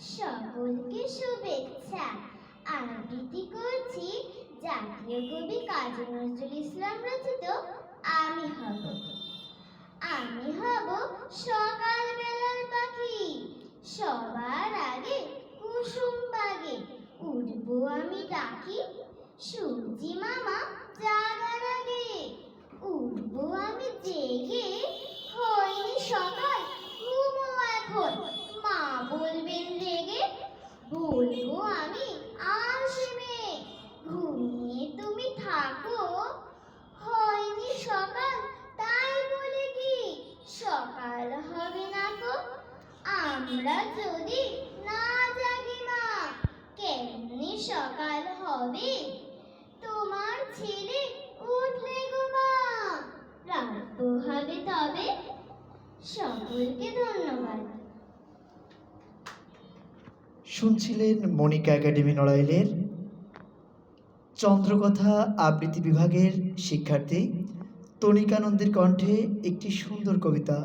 সকলকে শুভেচ্ছা। আবৃত্তি করছি জাতীয় কবি কাজী নজরুল ইসলাম রচিত আমি হব। আমি হব সকাল বেলার পাখি। সবার আগে কুসুম বাগে। উঠবো আমি ডাকি সূর্যি মামা জাগার আগে। উঠবো আমি জেগে। হয়নি সকাল, ঘুমো এখন। বলব আমি আসবে ঘুমিয়ে তুমি থাকো। হয়নি সকাল, তাই বলে কি? সকাল হবে না গো। আমরা যদি না জাগি মা, কেমনি সকাল হবে? তোমার ছেলে উঠলে গো মা। রাত হবে তবে। সকলকে ধন্যবাদ। শুনছিলেন মনিকা একাডেমি নড়াইলের চন্দ্রকথা আবৃত্তি বিভাগের শিক্ষার্থী তনিকানন্দের কণ্ঠে একটি সুন্দর কবিতা।